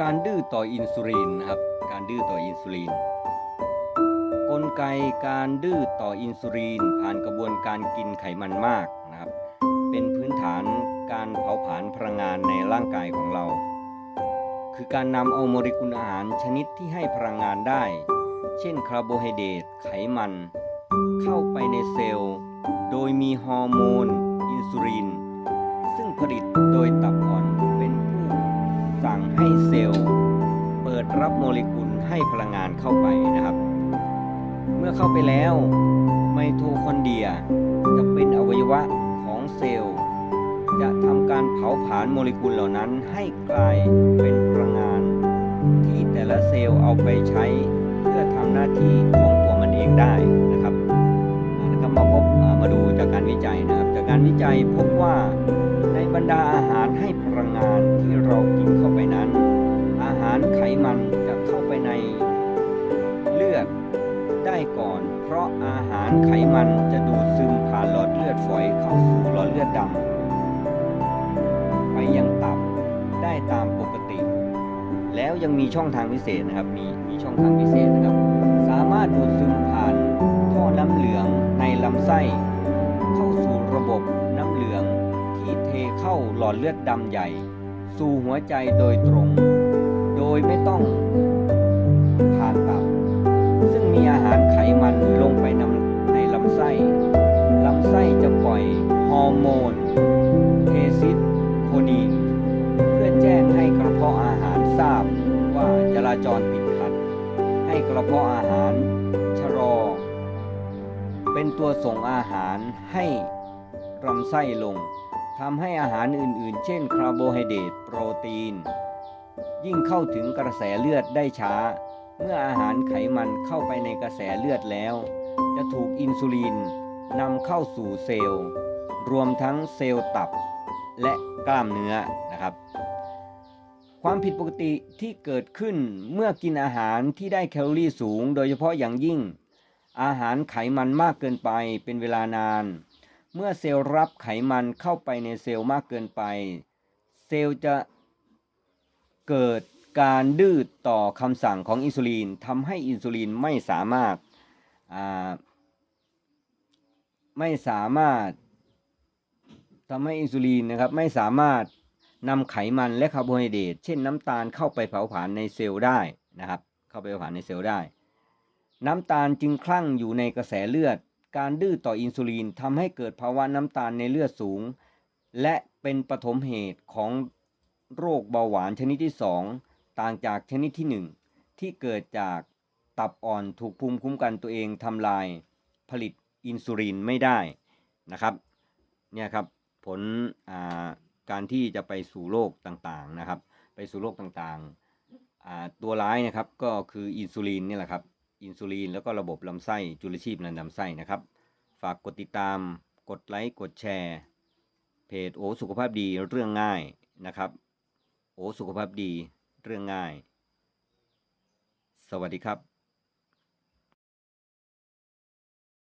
การดื้อต่ออินซูลินนะครับ การดื้อต่ออินซูลิน กลไกการดื้อต่ออินซูลินผ่านกระบวนการกินไขมันมากนะครับ เป็นพื้นฐานการเผาผลาญพลังงานในร่างกายของเรา คือการนำเอาโมเลกุลอาหารชนิดที่ให้พลังงานได้ เช่นคาร์โบไฮเดรตไขมัน เข้าไปในเซลล์ โดยมีฮอร์โมน อินซูลิน ซึ่งผลิต เลกุลให้พลังงานเข้าไปนะครับ เมื่อเข้าไปแล้วไมโทคอนเดรียจะเป็นอวัยวะของเซลล์ จะทำการเผาผลาญโมเลกุลเหล่านั้นให้กลายเป็นพลังงาน ที่แต่ละเซลล์เอาไปใช้เพื่อทำหน้าที่ของตัวมันเองได้นะครับนะครับมาพบมาดูจากการวิจัยนะครับ จากการวิจัยพบว่าในบรรดาอาหารให้พลังงานที่เรากินเข้าไปนั้นารไขมันจะดูดซึมผ่านหลอดเลือดฝอยเข้าสู่หลอดเลือดดำไปยังตับได้ตามปกติ แล้วยังมีช่องทางพิเศษนะครับ มีมีช่องทางพิเศษนะครับ สามารถดูดซึมผ่านท่อน้ำเหลืองในลำไส้เข้าสู่ระบบน้ำเหลืองที่เทเข้าหลอดเลือดดำใหญ่ สู่หัวใจโดยตรง โดยไม่ต้องผ่านตับ ซึ่งมีอาหาร ส้ลำไส้จะปล่อยฮอร์โมนเทซิสโคนีนเพื่อแจ้งให้กระเพาะอาหารทราบว่าจราจรติดขัด ให้กระเพาะอาหารชะลอ เป็นตัวส่งอาหารให้ลำไส้ลงทำให้อาหารอื่นๆ เช่น คาร์โบไฮเดรตโปรตีน ยิ่งเข้าถึงกระแสเลือดได้ช้า เมื่ออาหารไขมันเข้าไปในกระแสเลือดแล้ว จะถูกอินซูลินนำเข้าสู่เซลล์ รวมทั้งเซลล์ตับและกล้ามเนื้อนะครับ ความผิดปกติที่เกิดขึ้นเมื่อกินอาหารที่ได้แคลอรี่สูง โดยเฉพาะอย่างยิ่ง อาหารไขมันมากเกินไปเป็นเวลานาน เมื่อเซลล์รับไขมันเข้าไปในเซลล์มากเกินไป เซลล์จะเกิดการดื้อต่อคำสั่งของอินซูลินทำให้อินซูลินไม่สามารถ ไม่สามารถทำให้อินซูลินนะครับไม่สามารถนำไขมันและคาร์โบไฮเดรตเช่นน้ำตาลเข้าไปเผาผลาญในเซลล์ได้นะครับ เข้าไปเผาผลาญในเซลล์ได้ น้ำตาลจึงคลั่งอยู่ในกระแสเลือด การดื้อต่ออินซูลินทำให้เกิดภาวะน้ำตาลในเลือดสูง และเป็นปฐมเหตุของโรคเบาหวานชนิดที่ 2 ต่างจากชนิดที่ 1 ที่เกิดจาก ตับอ่อนถูกภูมิคุ้มกันตัวเองทำลายผลิตอินซูลินไม่ได้นะครับเนี่ยครับผลาการที่จะไปสู่โรคต่างๆนะครับ ไปสู่โรคต่างๆตัวร้ายนะครับก็คืออินซูลินนี่แหละครับอินซูลินแล้วก็ระบบลำไส้จุลชีพในลำไส้นะครับ ฝากกดติดตามกดไลค์กดแชร์ เพจโอสุขภาพดีเรื่องง่ายนะครับ โอสุขภาพดีเรื่องง่าย สวัสดีครับ